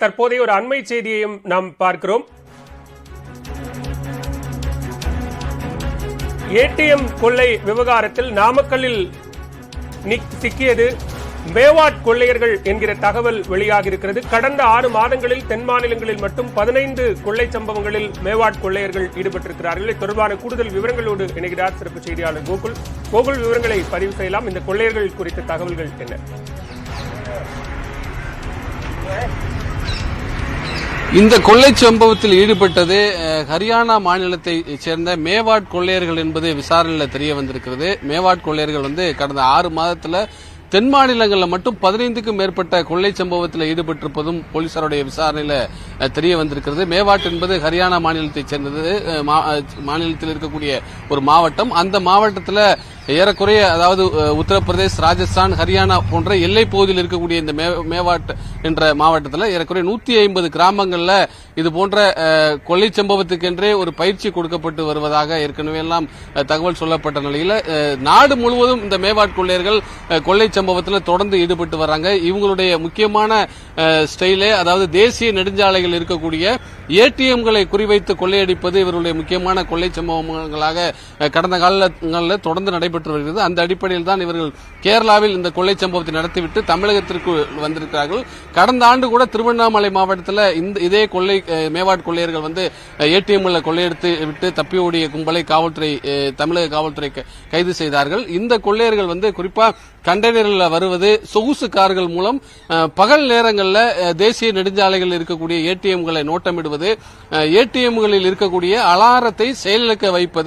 தற்போதைய ஒரு அண்மை செய்தியையும் நாம் பார்க்கிறோம். ஏடிஎம் கொள்ளை விவகாரத்தில் நாமக்கல்லில் சிக்கியது மேவாட் கொள்ளையர்கள் என்கிற தகவல் வெளியாகியிருக்கிறது. கடந்த ஆறு மாதங்களில் தென் மாநிலங்களில் மட்டும் பதினைந்து கொள்ளை சம்பவங்களில் மேவாட் கொள்ளையர்கள் ஈடுபட்டிருக்கிறார்கள். இது தொடர்பான கூடுதல் விவரங்களோடு இணைகிறார் சிறப்பு செய்தியாளர் கோகுல். கோகுல் விவரங்களை பதிவு செய்யலாம். இந்த கொள்ளையர்கள் குறித்த தகவல்கள் என்ன? இந்த கொள்ளை சம்பவத்தில் ஈடுபட்டது ஹரியானா மாநிலத்தை சேர்ந்த மேவாட் கொள்ளையர்கள் என்பது விசாரணையில் தெரிய வந்திருக்கிறது. மேவாட் கொள்ளையர்கள் வந்து கடந்த ஆறு மாதத்தில் தென் மாநிலங்களில் மட்டும் பதினைந்துக்கும் மேற்பட்ட கொள்ளை சம்பவத்தில் ஈடுபட்டிருப்பதும் போலீசாருடைய விசாரணையில் தெரிய வந்திருக்கிறது. மேவாட் என்பது ஹரியானா மாநிலத்தைச் சேர்ந்தது. மா- மாநிலத்தில் இருக்கக்கூடிய ஒரு மாவட்டம். அந்த மாவட்டத்தில் ஏறக்குறைய அதாவது உத்தரப்பிரதேஷ் ராஜஸ்தான் ஹரியானா போன்ற எல்லை பகுதியில் இருக்கக்கூடிய இந்த மே- மேவாட் என்ற மாவட்டத்தில் ஏறக்குறைய நூத்தி ஐம்பது கிராமங்களில் இது போன்ற கொள்ளை சம்பவத்துக்கென்றே ஒரு பயிற்சி கொடுக்கப்பட்டு வருவதாக ஏற்கனவே எல்லாம் தகவல் சொல்லப்பட்ட நிலையில் நாடு முழுவதும் இந்த மேவாட் கொள்ளையர்கள் கொள்ளை சம்பவத்தில் தொடர்ந்து ஈடுபட்டு வர்றாங்க. இவங்களுடைய முக்கியமான ஸ்டைலே அதாவது தேசிய நெடுஞ்சாலைகள் இருக்கக்கூடிய ஏடிஎம்களை குறிவைத்து கொள்ளையடிப்பது இவருடைய முக்கியமான கொள்ளை சம்பவங்களாக கடந்த காலங்களில் தொடர்ந்து நடைபெற்று வருகிறது அந்த அடிப்படையில் தான் இவர்கள் கேரளாவில் இந்த கொள்ளை சம்பவத்தை நடத்திவிட்டு தமிழகத்திற்கு வந்திருக்கிறார்கள். கடந்த ஆண்டு கூட திருவண்ணாமலை மாவட்டத்தில் இந்த இதே கொள்ளை மேவாட் கொள்ளையர்கள் வந்து ஏடிஎம்ல கொள்ளையெடுத்து விட்டு தப்பி ஓடிய கும்பலை காவல்துறை தமிழக காவல்துறை கைது செய்தார்கள். இந்த கொள்ளையர்கள் வந்து குறிப்பா கண்டெய்னரில் வருவது சொகுசு கார்கள் மூலம் பகல் நேரங்களில் தேசிய நெடுஞ்சாலைகளில் இருக்கக்கூடிய ஏடிஎம்களை நோட்டமிடுவது ஏடிஎம்களில் இருக்கக்கூடிய அலாரத்தை செயலிழக்க வைப்பது